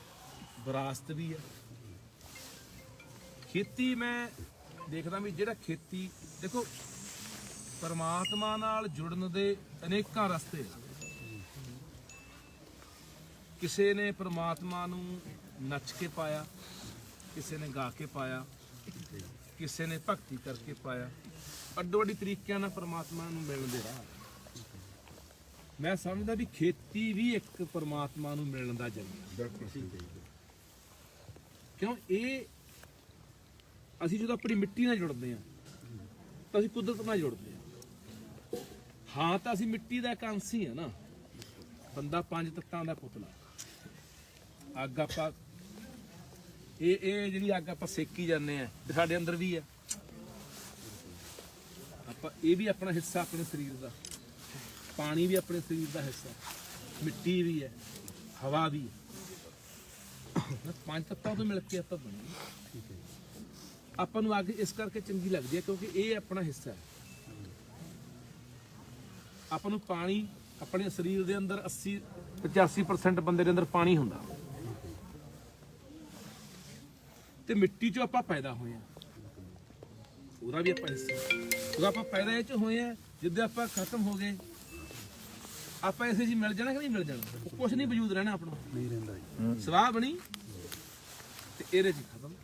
ਵਿਰਾਸਤ ਵੀ ਹੈ। ਖੇਤੀ ਮੈਂ ਦੇਖਦਾ ਵੀ ਜਿਹੜਾ ਖੇਤੀ, ਦੇਖੋ, ਪਰਮਾਤਮਾ ਨਾਲ ਜੁੜਨ ਦੇ ਅਨੇਕਾਂ ਰਸਤੇ ਆ। ਕਿਸੇ ਨੇ ਪਰਮਾਤਮਾ ਨੂੰ ਨੱਚ ਕੇ ਪਾਇਆ, ਕਿਸੇ ਨੇ ਗਾ ਕੇ ਪਾਇਆ। ਕਿਸੇ ਨੇ ਭਗਤੀ ਕਰਕੇ ਪਾਇਆ ਅੱਡੋ ਅੱਡੀ ਤਰੀਕਿਆਂ ਨਾਲ ਪਰਮਾਤਮਾ ਨੂੰ ਮਿਲਣ ਦੇ ਰਾਹ। ਮੈਂ ਸਮਝਦਾ ਵੀ ਖੇਤੀ ਵੀ ਇੱਕ ਪਰਮਾਤਮਾ ਨੂੰ ਮਿਲਣ ਦਾ ਜਰੀਆ ਕਿਉਂ ਇਹ ਅਸੀਂ ਜਦੋਂ ਆਪਣੀ ਮਿੱਟੀ ਨਾਲ ਜੁੜਦੇ ਹਾਂ ਤਾਂ ਅਸੀਂ ਕੁਦਰਤ ਨਾਲ ਜੁੜਦੇ ਹਾਂ। ਹਾਂ ਤਾਂ ਅਸੀਂ ਮਿੱਟੀ ਦਾ ਹੀ ਆ ਨਾ। ਬੰਦਾ ਪੰਜ ਤੱਤਾਂ ਦਾ ਪੁਤਲਾ। ਅੱਗ ਆਪਾਂ ਇਹ ਇਹ ਜਿਹੜੀ ਅੱਗ ਆਪਾਂ ਸੇਕੀ ਜਾਂਦੇ ਆ, ਤੇ ਸਾਡੇ ਅੰਦਰ ਵੀ ਆ। ਆਪਾਂ ਇਹ ਵੀ ਆਪਣਾ ਹਿੱਸਾ ਆਪਣੇ ਸਰੀਰ ਦਾ। ਪਾਣੀ ਵੀ ਆਪਣੇ ਸਰੀਰ ਦਾ ਹਿੱਸਾ। ਮਿੱਟੀ ਵੀ ਹੈ, ਹਵਾ ਵੀ ਹੈ। ਪੰਜ ਤੱਤਾਂ ਤੋਂ ਮਿਲ ਕੇ ਆਪਾਂ ਬਣੇ ਆਪਾਂ ਨੂੰ ਅੱਗ ਇਸ ਕਰਕੇ ਚੰਗੀ ਲੱਗਦੀ ਹੈ ਕਿਉਂਕਿ ਇਹ ਆਪਣਾ ਹਿੱਸਾ ਹੈ। ਆਪਾਂ ਨੂੰ ਪਾਣੀ ਆਪਣੇ ਸਰੀਰ ਦੇ ਅੰਦਰ 80 85% ਬੰਦੇ ਦੇ ਅੰਦਰ ਪਾਣੀ ਹੁੰਦਾ। ਤੇ ਮਿੱਟੀ ਚੋਂ ਆਪਾਂ ਪੈਦਾ ਹੋਏ ਆ ਉਹਦਾ ਵੀ ਆਪਾਂ ਹਿੱਸਾ। ਉਹਦਾ ਆਪਾਂ ਪੈਦਾ ਇਹ ਚ ਹੋਏ ਆ ਜਿੱਦਾਂ ਆਪਾਂ ਖਤਮ ਹੋ ਗਏ ਆਪਾਂ ਇਸੇ ਜੀ ਮਿਲ ਜਾਣਾ ਕਿ ਨਹੀਂ ਮਿਲ ਜਾਣਾ? ਕੁਝ ਨਹੀਂ ਵਜੂਦ ਰਹਿਣਾ ਆਪਣਾ। ਨਹੀਂ ਰਹਿੰਦਾ ਸਵਾਹ ਬਣੀ ਤੇ ਇਹਦੇ ਚ ਖਤਮ।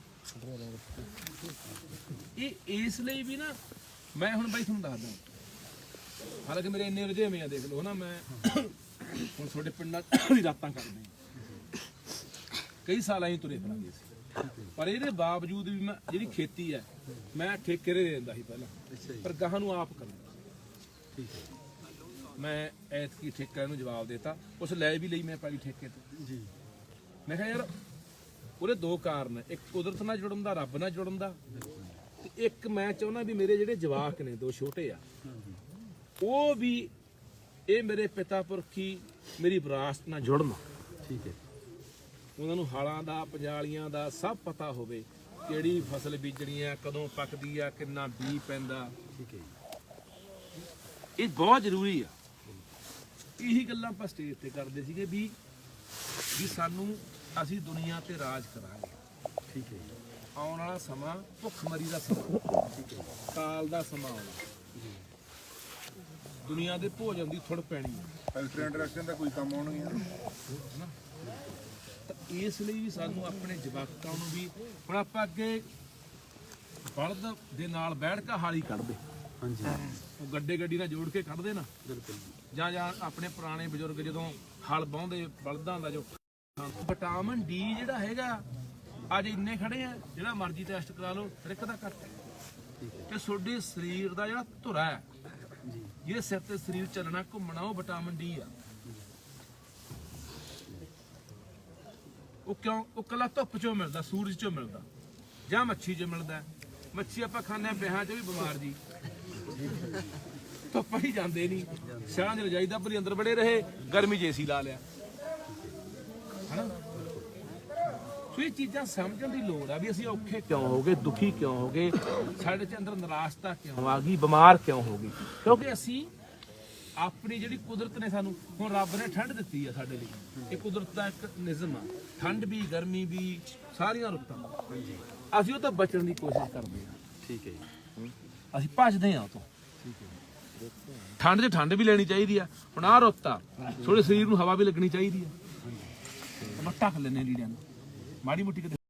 ਇਹ ਇਸ ਲਈ ਵੀ ਨਾ ਮੈਂ ਹੁਣ ਬਾਈ ਤੁਹਾਨੂੰ ਦੱਸਦਾ। ਹਾਲਾਂਕਿ ਮੇਰੇ ਇੰਨੇ ਰੁਝੇਵੇਂ ਆ ਦੇਖ ਲਓ ਨਾ ਮੈਂ। ਹੁਣ ਤੁਹਾਡੇ ਪਿੰਡਾਂ ਵੀ ਰਾਤਾਂ ਕੱਢਦੇ ਹਾਂ। ਕਈ ਸਾਲਾਂ ਹੀ ਤੁਰੇ ਫਿਰਾਂਗੇ ਸੀ ਪਰ ਇਹਦੇ ਬਾਵਜੂਦ ਵੀ ਮੈਂ ਜਿਹੜੀ ਖੇਤੀ ਹੈ ਮੈਂ ਠੇਕੇ ਦੇ ਦਿੰਦਾ ਸੀ ਪਹਿਲਾਂ। ਪਰ ਗਾਹਾਂ ਨੂੰ ਆਪ ਕਰਦਾ ਮੈਂ ਐਤਕੀ ਠੇਕਾ ਨੂੰ ਜਵਾਬ ਦੇਤਾ। ਉਸ ਲੈ ਵੀ ਲਈ ਮੈਂ ਪਾਲੀ ਠੇਕੇ ਤੇ। ਜੀ। ਮੈਂ ਕਿਹਾ ਯਾਰ ਉਹਦੇ ਦੋ ਕਾਰਨ ਹੈ। ਇੱਕ ਕੁਦਰਤ ਨਾਲ ਜੁੜਨ ਦਾ ਰੱਬ ਨਾਲ ਜੁੜਨ ਦਾ। ਤੇ ਇੱਕ ਮੈਂ ਚਾਹੁੰਦਾ ਵੀ ਮੇਰੇ ਜਿਹੜੇ ਜਵਾਕ ਨੇ ਦੋ ਛੋਟੇ ਆ ਉਹ ਵੀ ਇਹ ਮੇਰੇ ਪਿਤਾ ਪੁਰਖੀ ਮੇਰੀ ਵਿਰਾਸਤ ਨਾਲ ਜੁੜਨ। ਠੀਕ ਹੈ। ਉਹਨਾਂ ਨੂੰ ਹਾਲਾਂ ਦਾ ਪੰਜਾਲੀਆਂ ਦਾ ਸਭ ਪਤਾ ਹੋਵੇ ਕਿਹੜੀ ਫਸਲ ਬੀਜਣੀ ਆ ਕਦੋਂ ਪੱਕਦੀ ਆ ਕਿੰਨਾ ਬੀਜ ਪੈਂਦਾ। ਠੀਕ ਹੈ ਇਹ ਬਹੁਤ ਜ਼ਰੂਰੀ ਆ। ਇਹੀ ਗੱਲਾਂ ਆਪਾਂ ਸਟੇਜ ਤੇ ਕਰਦੇ ਸੀਗੇ ਵੀ ਵੀ ਸਾਨੂੰ ਅਸੀਂ ਦੁਨੀਆ ਤੇ ਰਾਜ ਕਰਾਂਗੇ। ਠੀਕ ਹੈ ਆਉਣ ਵਾਲਾ ਸਮਾਂ ਭੁੱਖਮਰੀ ਦਾ ਸਮਾਂ ਕਾਲ ਦਾ ਸਮਾਂ ਆਉਣਾ। ਦੁਨੀਆ ਦੇ ਭੋਜਨ ਦੀ ਥੁੜ ਪੈਣੀ ਹੈ ਫੈਕਟਰੀ ਇੰਟਰੈਕਸ਼ਨ ਦਾ ਕੋਈ ਕੰਮ ਆਉਣਗੇ ਤਾਂ ਇਸ ਲਈ ਵੀ ਸਾਨੂੰ ਆਪਣੇ ਜਵਾਕਾਂ ਨੂੰ ਵੀ ਹੁਣ ਆਪਾਂ ਅੱਗੇ ਬਲਦ ਦੇ ਨਾਲ ਬੈਠ ਕੇ ਹਾਲੀ ਕੱਢਦੇ। ਹਾਂਜੀ। ਉਹ ਗੱਡੇ ਗੱਡੀ ਨਾਲ ਜੋੜ ਕੇ ਕੱਢਦੇ ਨਾ। ਬਿਲਕੁਲ ਜਾਂ। ਜਾਂ ਆਪਣੇ ਪੁਰਾਣੇ ਬਜ਼ੁਰਗ ਜਦੋਂ ਹਲ ਬਾਉਂਦੇ ਬਲਦਾਂ ਦਾ ਜੋ ਵਿਟਾਮਿਨ ਡੀ ਜਿਹੜਾ ਹੈਗਾ ਅੱਜ ਇੰਨੇ ਖੜੇ ਆ ਜਿਹੜਾ ਮਰਜ਼ੀ ਟੈਸਟ ਕਰਾ ਲਓ ਹਰ ਇੱਕ ਦਾ ਘੱਟ। ਤੇ ਤੁਹਾਡੇ ਸਰੀਰ ਦਾ ਜਿਹੜਾ ਧੁਰਾ ਹੈ ਜਿਹਦੇ ਸਿਰ ਤੇ ਸਰੀਰ ਚੱਲਣਾ ਘੁੰਮਣਾ ਉਹ ਵਿਟਾਮਿਨ ਡੀ ਆ। ਉਹ ਕਿਉਂ? ਉਹ ਕੱਲਾ ਧੁੱਪ ਚੋਂ ਮਿਲਦਾ, ਸੂਰਜ ਚੋਂ ਮਿਲਦਾ। ਜਾਂ ਮੱਛੀ ਚੋਂ ਮਿਲਦਾ ਮੱਛੀ ਆਪਾਂ ਖਾਂਦੇ ਆ ਵਿਆਹਾਂ 'ਚ ਵੀ ਬਿਮਾਰ ਜੀ। ਧੁੱਪ ਹੀ ਜਾਂਦੇ ਨਹੀਂ। ਸਿਆਲਾਂ ਚ ਰਜਾਈ ਦਾ ਭਰੀ ਅੰਦਰ ਬੜੇ ਰਹੇ, ਗਰਮੀ 'ਚ ਏਸੀ ਲਾ ਲਿਆ। ਹਨਾ? ਸੋ ਇਹ ਚੀਜ਼ਾਂ ਸਮਝਣ ਦੀ ਲੋੜ ਆ ਵੀ ਅਸੀਂ ਔਖੇ ਕਿਉਂ ਹੋ ਗਏ, ਦੁਖੀ ਕਿਉਂ ਹੋ ਗਏ, ਸਾਡੇ ਚ ਅੰਦਰ ਨਿਰਾਸ਼ਤਾ ਕਿਉਂ ਆ ਗਈ, ਬਿਮਾਰ ਕਿਉਂ ਹੋ ਗਈ ਕਿਉਂਕਿ ਅਸੀਂ ਆਪਣੀ ਜਿਹੜੀ ਕੁਦਰਤ ਨੇ ਸਾਨੂੰ ਹੁਣ ਰੱਬ ਨੇ ਠੰਡ ਦਿੱਤੀ ਆ ਸਾਡੇ ਲਈ। ਇਹ ਕੁਦਰਤ ਦਾ ਇੱਕ ਨਿਜ਼ਮ ਆ। ਠੰਡ ਵੀ ਗਰਮੀ ਵੀ ਸਾਰੀਆਂ ਰੁੱਤਾਂ ਅਸੀਂ ਉਹ ਤੋਂ ਬਚਣ ਦੀ ਕੋਸ਼ਿਸ਼ ਕਰਦੇ ਆ ਠੀਕ ਹੈ ਜੀ। ਅਸੀਂ ਭੱਜਦੇ ਆ ਉਹ ਤੋਂ। ਠੰਡ 'ਚ ਠੰਡ ਵੀ ਲੈਣੀ ਚਾਹੀਦੀ ਆ। ਹੁਣ ਆਹ ਰੁੱਤ ਆ। ਥੋੜੇ ਸਰੀਰ ਨੂੰ ਹਵਾ ਵੀ ਲੱਗਣੀ ਚਾਹੀਦੀ ਆ। ਆਪਾਂ ਢੱਕ ਲੈਨੇ ਲੀੜਿਆਂ ਨੂੰ। ਮਾੜੀ ਮੁੱਟੀ